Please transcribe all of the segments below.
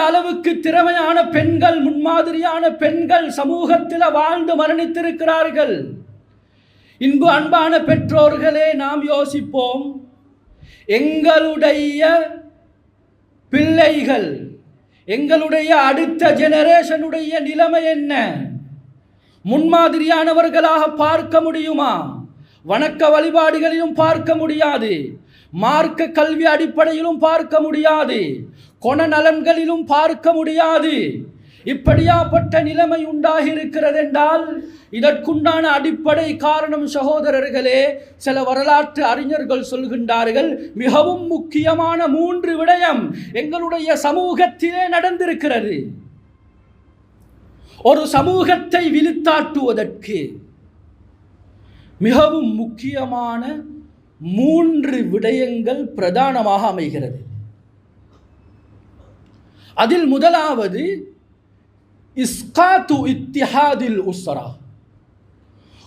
அளவுக்கு திறமையான பெண்கள் முன்மாதிரியான பெண்கள் சமூகத்தில் வாழ்ந்து மரணித்திருக்கிறார்கள். இன்பு அன்பான பெற்றோர்களே நாம் யோசிப்போம். எங்களுடைய பிள்ளைகள் எங்களுடைய அடுத்த ஜெனரேஷனுடைய நிலைமை என்ன? முன்மாதிரியானவர்களாக பார்க்க முடியுமா? வணக்க வழிபாடுகளிலும் பார்க்க முடியாது. மார்க்க கல்வி அடிப்படையிலும் பார்க்க முடியாது. கொணநலன்களிலும் பார்க்க முடியாது. இப்படியாப்பட்ட நிலைமை உண்டாகி இருக்கிறது என்றால் இதற்குண்டான அடிப்படை காரணம் சகோதரர்களே சில வரலாற்று அறிஞர்கள் சொல்கின்றார்கள் மிகவும் முக்கியமான மூன்று விடயம் எங்களுடைய சமூகத்திலே நடந்திருக்கிறது. ஒரு சமூகத்தை விழுத்தாட்டுவதற்கு மிகவும் முக்கியமான மூன்று விடயங்கள் பிரதானமாக அமைகிறது. அதில் முதலாவது இஸ்காத்து இத்திஹாதில் உஸ்ரா.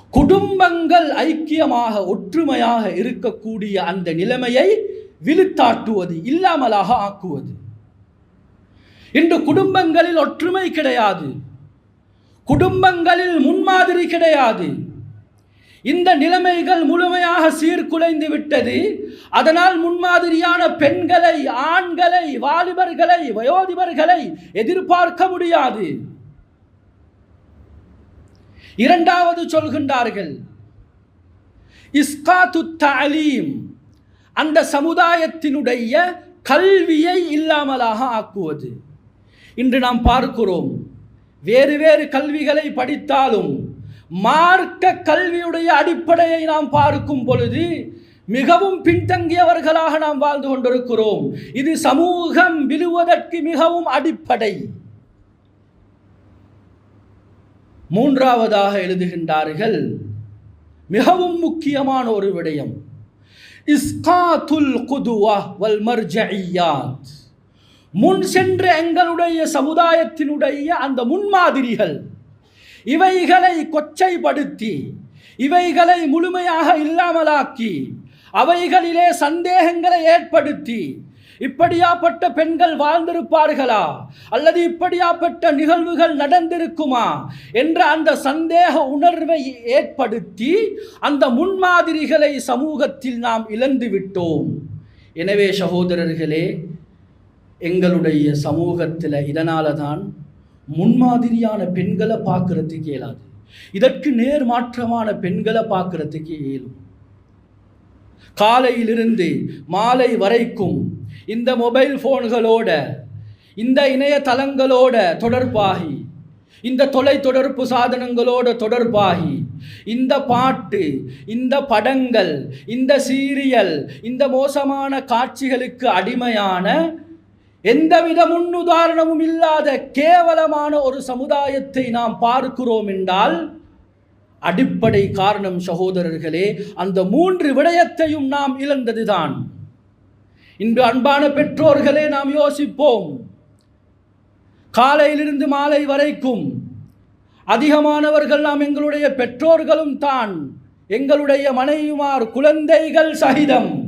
குடும்பங்கள் ஐக்கியமாக ஒற்றுமையாக இருக்கக்கூடிய அந்த நிலைமையை விழுத்தாட்டுவது இல்லாமலாக ஆக்குவது. இன்று குடும்பங்களில் ஒற்றுமை கிடையாது. குடும்பங்களில் முன்மாதிரி கிடையாது. இந்த நிலைமைகள் முழுமையாக சீர்குலைந்து விட்டது. அதனால் முன்மாதிரியான பெண்களை ஆண்களை வாலிபர்களை வயோதிபர்களை எதிர்பார்க்க முடியாது. இரண்டாவது சொல்கின்றார்கள். இஸ்காத்து தாலீம் அந்த சமுதாயத்தினுடைய கல்வியை இல்லாமலாக ஆக்குவது. இன்று நாம் பார்க்கிறோம் வேறு வேறு கல்விகளை படித்தாலும் மார்க்க கல்வியுடைய அடிப்படையை நாம் பார்க்கும் பொழுது மிகவும் பின்தங்கியவர்களாக நாம் வாழ்ந்து கொண்டிருக்கிறோம். இது சமூகம் விழுவதற்கு மிகவும் அடிப்படை. மூன்றாவதாக எழுதுகின்றார்கள் மிகவும் முக்கியமான ஒரு விடயம் இஸ்காத்துல் குதுவா வல் மர்ஜியாத் முன் சென்ற எங்களுடைய சமுதாயத்தினுடைய அந்த முன்மாதிரிகள் இவைகளை கொச்சைப்படுத்தி இவைகளை முழுமையாக இல்லாமலாக்கி அவைகளிலே சந்தேகங்களை ஏற்படுத்தி இப்படியாப்பட்ட பெண்கள் வாழ்ந்திருப்பார்களா? அல்லது இப்படியாப்பட்ட நிகழ்வுகள் நடந்திருக்குமா? என்ற அந்த சந்தேக உணர்வை ஏற்படுத்தி அந்த முன்மாதிரிகளை சமூகத்தில் நாம் இழந்து விட்டோம். எனவே சகோதரர்களே எங்களுடைய சமூகத்தில் இதனால தான் முன்மாதிரியான பெண்களை பார்க்கறதுக்கு இயலாது. இதற்கு நேர் மாற்றமான பெண்களை பார்க்கறதுக்கு இயலும். காலையிலிருந்து மாலை வரைக்கும் இந்த மொபைல் ஃபோன்களோட இந்த இணையதளங்களோட தொடர்பாகி இந்த தொலை தொடர்பு சாதனங்களோட தொடர்பாகி இந்த பாட்டு இந்த படங்கள் இந்த சீரியல் இந்த மோசமான காட்சிகளுக்கு அடிமையான எந்தவித முன்னுதாரணமும் இல்லாத கேவலமான ஒரு சமுதாயத்தை நாம் பார்க்கிறோம் என்றால் அடிப்படை காரணம் சகோதரர்களே அந்த மூன்று விடயத்தையும் நாம் இழந்ததுதான். இன்று அன்பான பெற்றோர்களே நாம் யோசிப்போம். காலையிலிருந்து மாலை வரைக்கும் அதிகமானவர்கள் நாம் எங்களுடைய பெற்றோர்களும் தான். எங்களுடைய மனைவிமார் குழந்தைகள் சகிதம்.